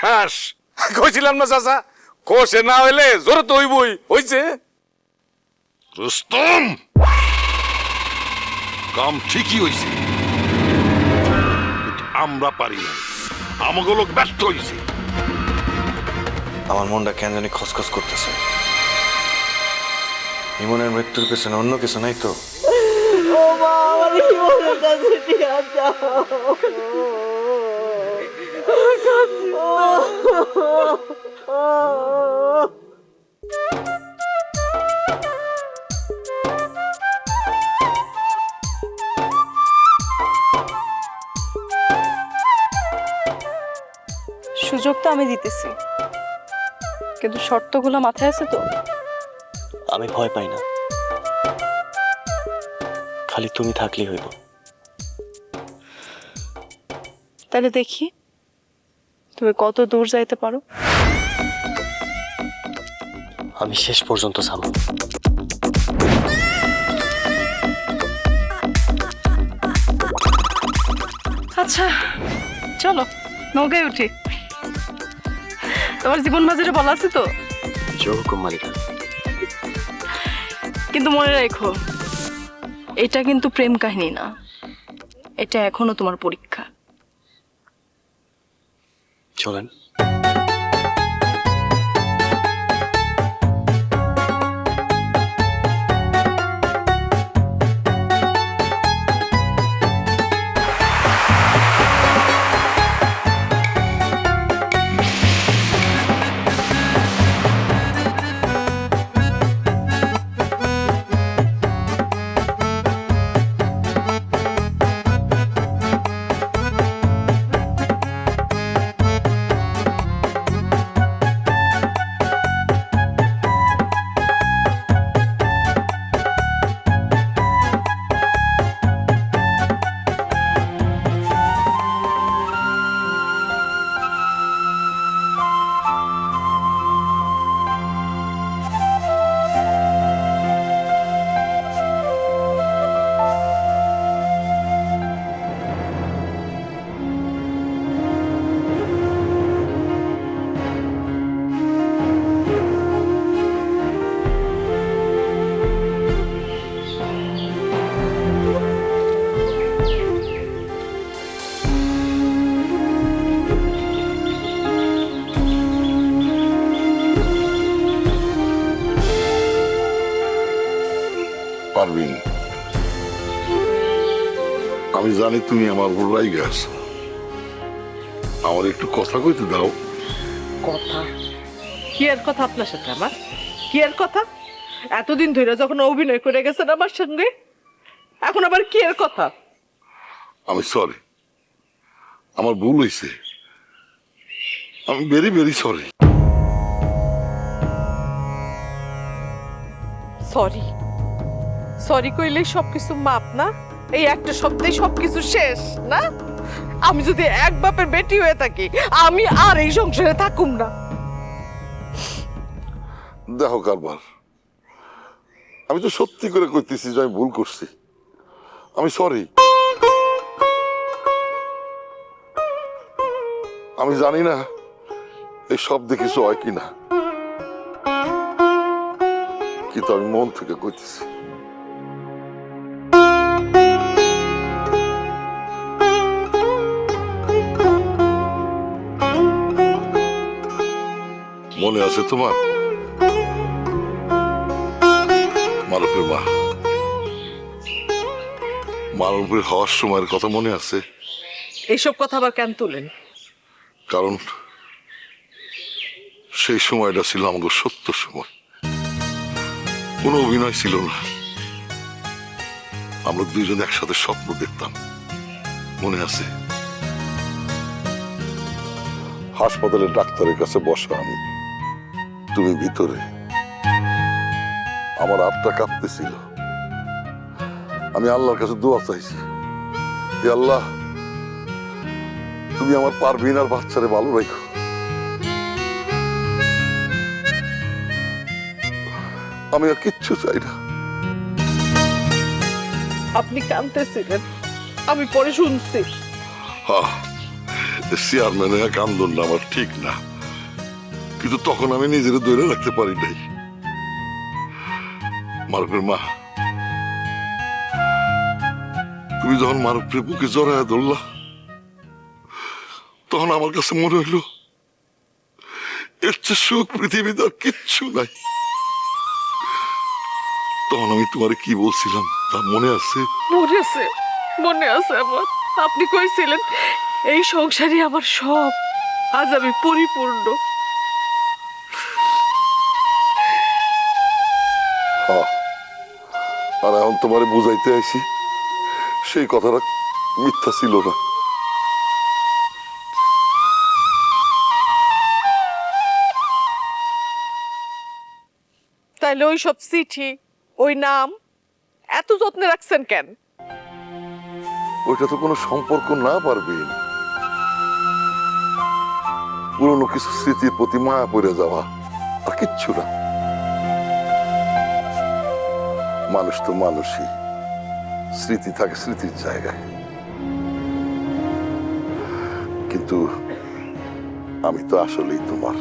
শ্বাস। কইছিলাম না চাচা? কোষে না হইলে জোরে তো হইবই। হইছে? রুস্তম! কাম ঠিকই হইছে। আমরা পারি না আমাকে লোক ব্যস্ত হইছে। আমার মনটা কেন জানি খসখস করতেছে। ইমনের মৃত্যুর পেছনে অন্য কিছু নাই তো? সুযোগ তো আমি দিতেছি। কিন্তু শর্তগুলো মাথায় আছে তো? আমি ভয় পাই না। খালি তুমি থাকলেই হইব। তাহলে দেখি। তুমি কত দূর যাইতে পারো? আমি শেষ পর্যন্ত সামনে আচ্ছা চলো নৌকায় উঠি। তোমার জীবন বাজারে বলা আছে তো? মালিকা। কিন্তু মনে রেখো এটা কিন্তু প্রেম কাহিনী না। এটা এখনও তোমার পরীক্ষা। চলেন। পারবিন আমি জানি তুমি আমার উপর রাইগে আছো। আমার একটু কথা কইতে দাও। কথা? কি আর কথা আপনার সাথে আমার? কি আর কথা? এতদিন ধরে যখন অভিনয় করে গেছেন আমার সঙ্গে এখন আবার কি এর কথা? আমি সরি আমার ভুল হয়েছে আমি very very sorry sorry sorry কইলেই সবকিছু মাপ না? এই একটা শব্দেই সবকিছু শেষ, না? আমি যদি এক বাপের বেটি হয়ে থাকি, আমি আর এই সংসারে থাকুম না। দেখো কারবার, আমি তো সত্যি করে কইতেছি যে আমি ভুল করছি। আমি সরি আমি জানি না এই শব্দে কিছু হয় কিনা, কিন্তু আমি মন থেকে কইতেছি। মনে আছে তোমার? মারুফের মা। মালপুরে হওয়ার সময়ের কথা মনে আছে? এইসব কথা আবার কেন তুলেন? কারণ সেই সময়টা ছিল আমাদের সত্য সময়। কোনো অভিনয় ছিল না। আমরা দুইজন একসাথে স্বপ্ন দেখতাম। মনে আছে? হাসপাতালের ডাক্তারের কাছে বসা আমি। তুমি ভিতরে। আমার আত্মা কাঁপতেছিল। আমি আল্লাহর কাছে দোয়া চাইছি। আল্লাহ তুমি আমার পারবিন আর বাচ্চারে ভালো রেখো। আমি আর কিচ্ছু চাই না। আপনি কানতেছিলেন আমি পরে শুনছি। চেয়ারম্যান এক আন্দোলন আমার ঠিক না। কিন্তু তখন আমি নিজের ধরে রাখতে পারি নাই। মারুফের মা, তুমি যখন মারুফের বুকে জড়ায় ধরলা, তখন আমার কাছে মনে হইল, এর চেয়ে সুখ পৃথিবীতে আর কিচ্ছু নাই। তখন আমি তোমারে কি বলছিলাম, তা মনে আছে? মনে আছে মনে আছে আমার। আপনি কইছিলেন, এই সংসারই আমার সব, আজ আমি পরিপূর্ণ। আর এখন তোমারে বুঝাইতে আইছি সেই কথাটা মিথ্যা ছিল না। তাইলে ওই সব চিঠি ওই নাম এত যত্নে রাখছেন কেন? ওইটা তো কোনো সম্পর্ক না পারবে। পুরনো কিছু স্মৃতির প্রতি মায়া পড়ে যাওয়া আর কিচ্ছু না। মানুষ তো মানুষই। স্মৃতি থাকে স্মৃতির জায়গায়। কিন্তু আমি তো আসলেই তোমার।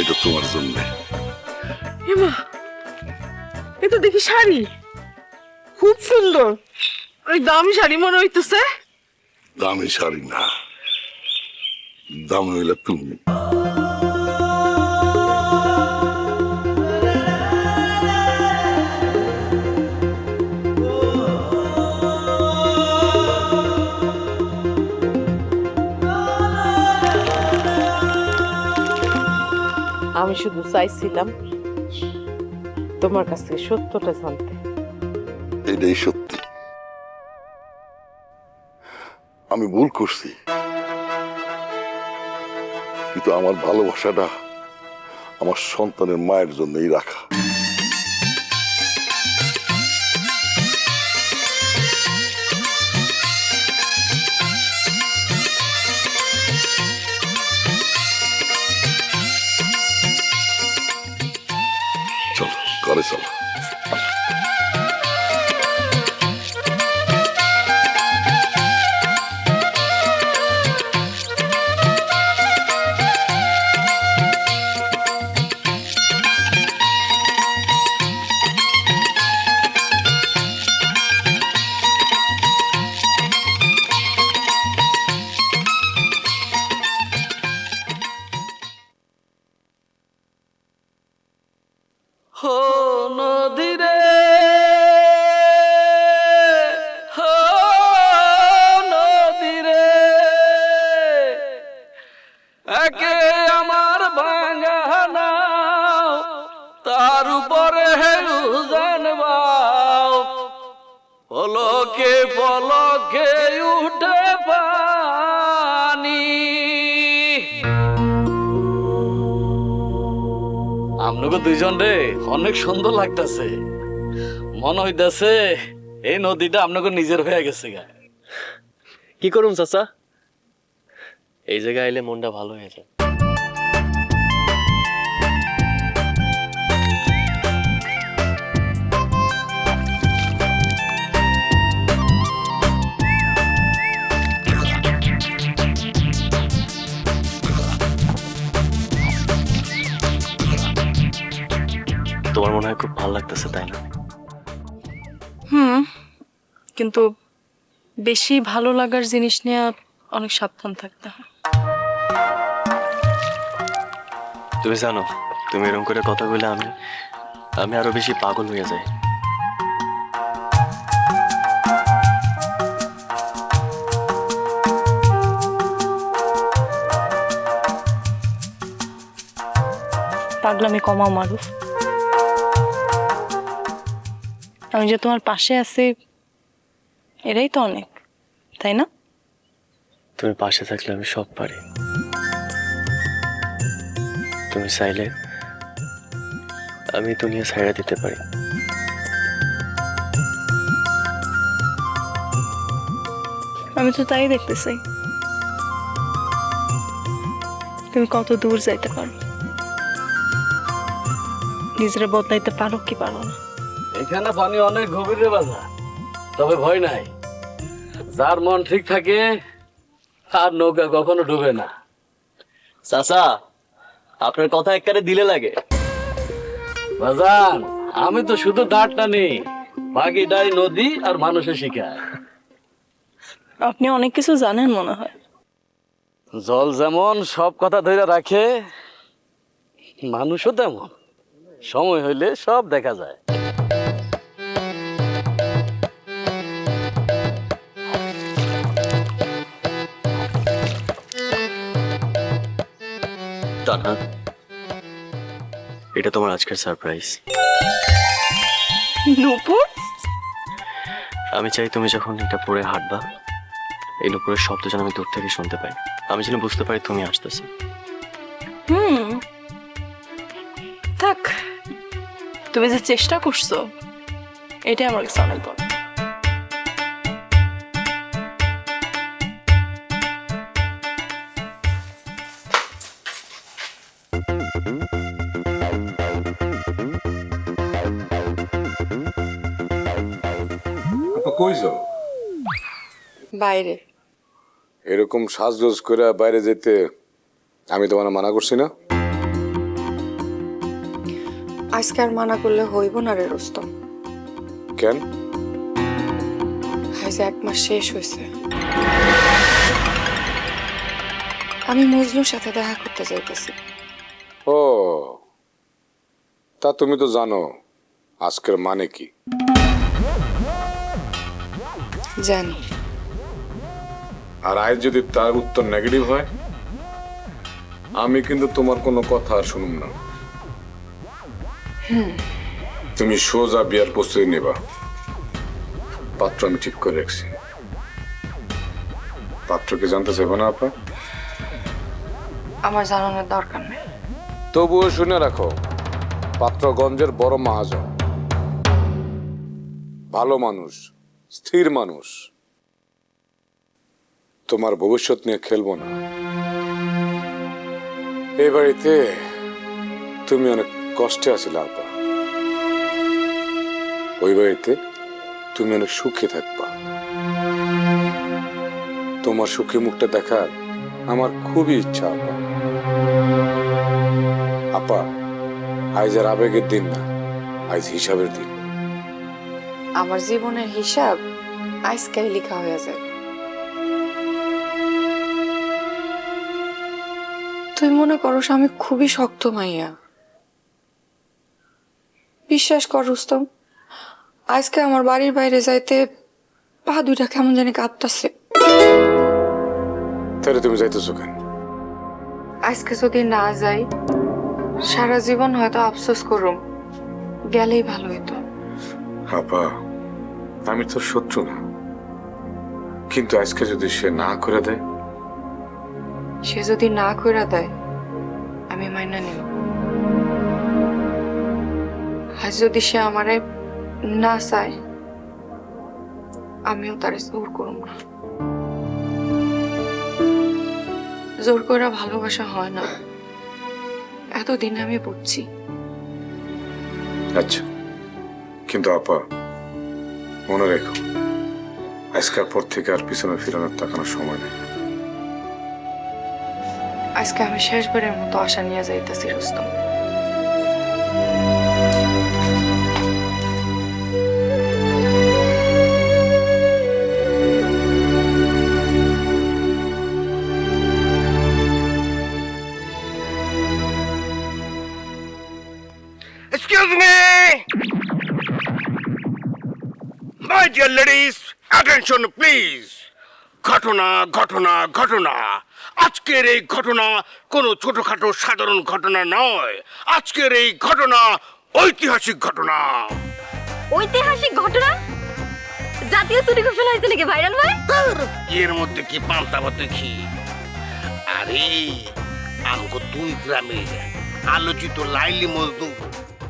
এটা তোমার জন্য। এ তো দেখি শাড়ি। খুব সুন্দর। ওই দামি শাড়ি মনে হইতেছে। দামি শাড়ি না। দামি হইলে তুমি। আমি শুধু চাইছিলাম তোমার কাছ থেকে সত্যটা জানতে। এটাই সত্যি। আমি ভুল করছি। কিন্তু আমার ভালোবাসাটা আমার সন্তানের মায়ের জন্যই রাখা। চলো ঘরে চলো। আপনাকে দুইজন রে, অনেক সুন্দর লাগতেছে। মনে হইতাছে এই নদীটা আপনাকে নিজের হয়ে গেছে গা। কি করুন চাচা? এই জায়গায় আইলে মনটা ভালো হয়ে যায়। তোমার মনে হয় খুব ভালো লাগতেছে তাই না? হুম কিন্তু বেশি ভালো লাগার জিনিস নিয়ে অনেক সাবধান থাকতে হয়। তুমি জানো তুমি এরকম করে কথা বলে আমি আমি আরও বেশি পাগল হয়ে যাই। পাগলামি কমাও মারুফ। আমি যে তোমার পাশে আছি এটাই তো অনেক তাই না? তুমি পাশে থাকলে আমি সব পারি। তুমি চাইলে আমি দুনিয়া ছাইড়া দিতে পারি। আমি তো তাই দেখতে চাই তুমি কত দূর যাইতে পারো। নিজেরা বদলাইতে পারো কি পারো না। এখানে পানি অনেক গভীরে বাজা। তবে ভয় নাই। যার মন ঠিক থাকে আর নৌকা কখনো ডুবে না। চাচা আপনার কথা একবারে দিলে লাগে। বাজান আমি তো শুধু দাঁড় টানি বাকিটাই নদী আর মানুষের শিকার। আপনি অনেক কিছু জানেন মনে হয়। জল যেমন সব কথা ধরে রাখে মানুষও তেমন। সময় হইলে সব দেখা যায়। তানহা এটা তোমার আজকের সারপ্রাইজ। নূপুর? আমি চাই তুমি যখন এটা পরে হাঁটবা এই নুপুরের শব্দ যেন আমি দূর থেকে শুনতে পাই। আমি যেন বুঝতে পারি তুমি আসতেছো। হুম। থাক তুমি যে চেষ্টা করছ এটাই আমার কাছে অনেক বড়। কই যাও? বাইরে। এরকম সাজগোজ করে বাইরে যেতে আমি তোমার মানা করছি না? আজকে আর মানা করলে হইব না রে রুস্তম কেন? আজ এক মাস শেষ হয়েছে। আমি মজনুর সাথে দেখা করতে যাইতেছি। ও তা তুমি তো জানো আজকের মানে কি। জানি। আর আজ যদি তার উত্তর নেগেটিভ হয় আমি কিন্তু তোমার কোনো কথা আর শুনুম না। তুমি সোজা বিয়ার প্রস্তুতি নেবা। পাত্র আমি ঠিক করে রাখছি। পাত্রকে জানতে চাইব না আপা? আমার জানানোর দরকার নেই। তবুও শুনে রাখো পাত্রগঞ্জের বড় মহাজন। ভালো মানুষ। স্থির মানুষ। তোমার ভবিষ্যৎ নিয়ে খেলব না। এই বাড়িতে তুমি অনেক কষ্টে আছিলে, আপা। ওই বাড়িতে তুমি অনেক সুখে থাকবা। তোমার সুখী মুখটা দেখার আমার খুবই ইচ্ছা, আপা। আপা, আজ আর আবেগের দিন না, আজ হিসাবের দিন। আমার জীবনের হিসাব আজকাই লেখা হয়ে যায়। তুই মনে করস আমি খুবই শক্ত মাইয়া। বিশ্বাস কর রুস্তম আজকে আমার বাড়ির বাইরে যাইতে পা দুইটা কেমন জানি কাঁপতাছে তাহলে তুমি যাইতেছো কেন? আজকে যদি না যাই সারা জীবন হয়তো আফসোস করুম গেলেই ভালো হতো আপা আমি তো শত্রু না। কিন্তু আজকে যদি সে না করে দেয়? সে যদি না কইরা দেয় আমি মাইনা নেব। আজ যদি সে আমারে না চায় আমিও তারে জোর করব না। জোর করা ভালোবাসা হয় না। এতদিন আমি বুঝছি। আচ্ছা। কিন্তু আপা, মনে রেখো, আজকের পর থেকে আর পিছনে ফিরানোর তাকানোর সময় নেই। আজকে আমি শেষবারের মতো আশা নিয়ে যাইতেছি, Rustam. My dear ladies attention please ঘটনা ঘটনা ঘটনা। আজকের এই ঘটনা কোনো ছোটখাটো সাধারণ ঘটনা নয়। আজকের এই ঘটনা ঐতিহাসিক ঘটনা। ঐতিহাসিক ঘটনা? জাতীয় ছুটি ঘোষণা হয়েছে নাকি ভাইরাল ভাই? এর মধ্যে কি পান্তা দেখি? আরে আমগো দুই গ্রামের আলোচিত লাইলি মজনু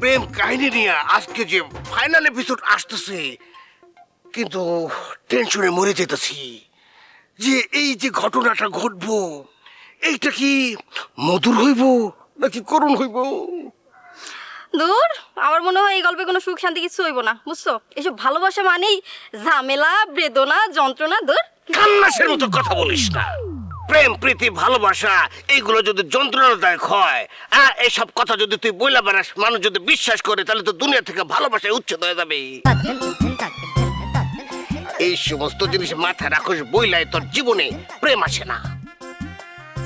প্রেম কাহিনী নিয়ে আজকে যে ফাইনাল এপিসোড আসতেছে কিন্তু টেনশনে মরে যেতেছি। যে এই যে ঘটনাটা ঘটবো এইটা কি মধুর হইব নাকি করুণ হইব? দূর আমার মনে হয় এই গল্পে কোনো সুখ শান্তি কিছু হইব না বুঝছ? এসব ভালোবাসা মানেই ঝামেলা বেদনা যন্ত্রণা দূর। কান্নাসের মতো কথা বলিস না। প্রেম প্রীতি ভালোবাসা এইগুলো যদি যন্ত্রণাদায়ক হয় আর এইসব কথা যদি তুই বইলা বেড়াস মানুষ যদি বিশ্বাস করে তাহলে তো দুনিয়া থেকে ভালোবাসায় উচ্ছেদ হয়ে যাবে। এই সমস্ত জিনিস মাথায় রাখোস বইলাই তোর জীবনে প্রেম আসে না।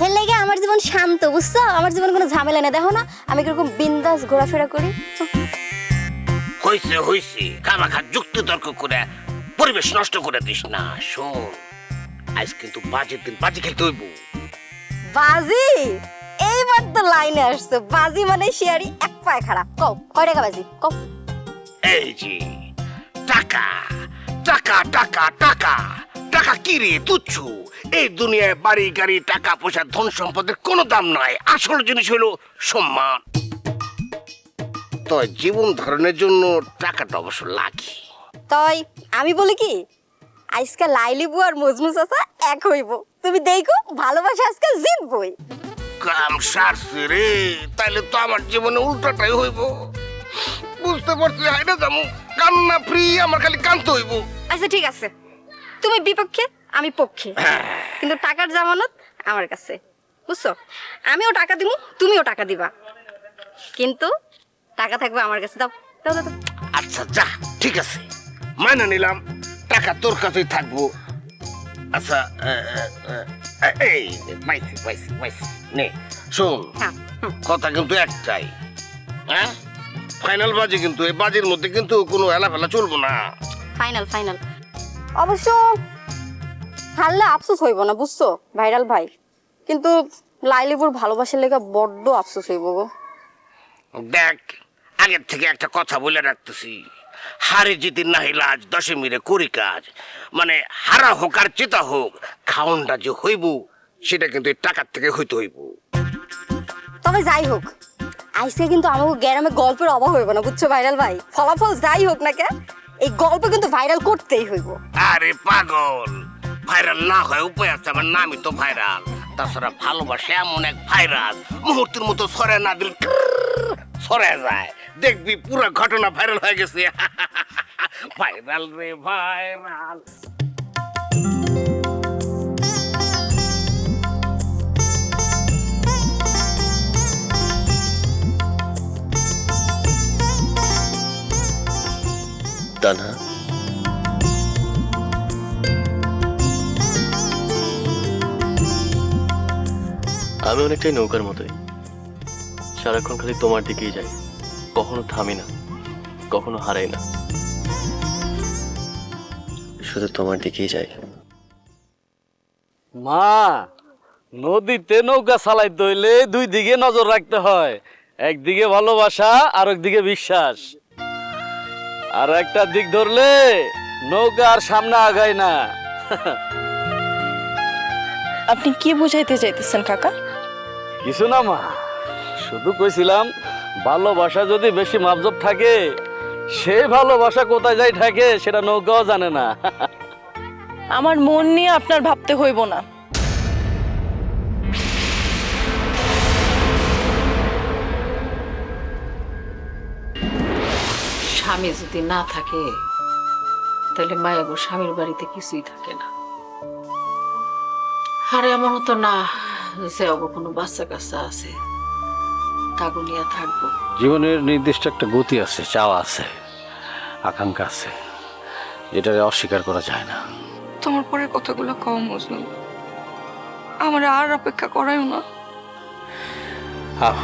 হের লাগে আমার জীবন শান্ত বুঝছ? আমার জীবন কোনো ঝামেলা না দেখো না আমি কীরকম বিন্দাস ঘোরাফেরা করি। হইছে হইছে খামাখা যুক্তি তর্ক করে পরিবেশ নষ্ট করে দিস না শোন আজ কিন্তু বাজের দিন বাজি খেলতে হইব। বাজি? এইবার তো লাইনে আসছে বাজি মানে শেয়ারি এক পায়ে খারাপ। কও কয় টাকা বাজি? কও। এই যে টাকা। টাকা টাকা টাকা। টাকা কি রে তুচ্ছ? এই দুনিয়ায় বাড়ি গাড়ি টাকা পয়সা ধন সম্পদের কোনো দাম নাই। আসল জিনিস হলো সম্মান। তো জীবন ধারণের জন্য টাকাটা অবশ্য লাগে। তাই আমি বলি কি? আজকে লাইলিবু আর মজনু চাচা এক হইব। তুমি দেখো ভালোবাসা আজকে জিতবই। কাম সারছে রে তাইলে তো আমার জীবনে উল্টাটাই হইব। বুঝতে পারছি হাই না যাব। কান্না ফ্রি আমার খালি কানতে হইব। আচ্ছা ঠিক আছে। তুমি বিপক্ষে আমি পক্ষে। কিন্তু টাকার জামানত আমার কাছে। বুঝছ? আমিও টাকা দিব তুমিও টাকা দিবা। কিন্তু টাকা থাকবে আমার কাছে। দাও দাও দাও। আচ্ছা যা ঠিক আছে। মাইনা নিলাম টাকা তোর কাছেই থাকব। আচ্ছা এই পাইছি পাইছি পাইছি। নে শোন হ্যাঁ। কথা কিন্তু একটাই হ্যাঁ? ফাইনাল বাজি কিন্তু এই বাজির মধ্যে কিন্তু কোনো এলাফেলা চলবো না। ফাইনাল ফাইনাল অবশ্য হারলে আফসোস হইব না বুঝছ? ভাইরাল ভাই। কিন্তু লাইলিপুর ভালোবাসার লেগে বড্ড আফসোস হইব গো। দেখ আগের থেকে একটা কথা বলে রাখতেছি। হারে জিতি নাহি লাজ দশে মিরে করি কাজ। মানে হারা হোক আর চেতা হোক খাওনটা যে হইব সেটা কিন্তু টাকার থেকে হইতে হইব। তবে যাই হোক আইসে কিন্তু আমাকে গ্যারামে গল্পের অভাব হইব না, বুঝছ ভাইরাল ভাই? ফলাফল যাই হোক না কে এই গল্প কিন্তু ভাইরাল করতেই হইব। আরে পাগল, ভাইরাল না হয় উপায় আছে, আমার নামই তো ভাইরাল। তাছাড়া ভালোবাসা এমন এক ভাইরাল, মুহূর্তের মতো সরে না দিল সরে যায়। দেখবি পুরো ঘটনা ভাইরাল হয়ে গেছে। ভাইরাল রে, ভাইরাল। তানহা আমি অনেকটাই নৌকার মতোই। সারাক্ষণ খালি তোমার দিকেই যাই। কখনো থামি না, কখনো হারাই না। শুধু তোমার দিকেই যাই। মা, নদীতে নৌকা চালাই দইলে দুই দিকে নজর রাখতে হয়। একদিকে ভালোবাসা আর একদিকে বিশ্বাস। আর একটা দিক ধরলে নৌকা আর সামনে আগায় না। আপনি কি বুঝাইতে চাইতেছেন কাকা? কিছু না মা। শুধু কইছিলাম ভালোবাসা যদি বেশি মাপজব থাকে সে ভালোবাসা কোথায় যাই থাকে সেটা নৌকাও জানে না। আমার মন নিয়ে আপনার ভাবতে হইব না। স্বামী যদি না থাকে তাহলে মায়াগো স্বামীর বাড়িতে কিছুই থাকে না। আরে এমন তো না যে অব কোনো বাচ্চা কাচ্চা আছে তাগো নিয়ে থাকব। জীবনের নির্দিষ্ট একটা গতি আছে চাওয়া আছে আকাঙ্ক্ষা আছে যেটা অস্বীকার করা যায় না। তোমার পরে কথাগুলো কম মজনু। আমার আর অপেক্ষা করাইও না। আহ,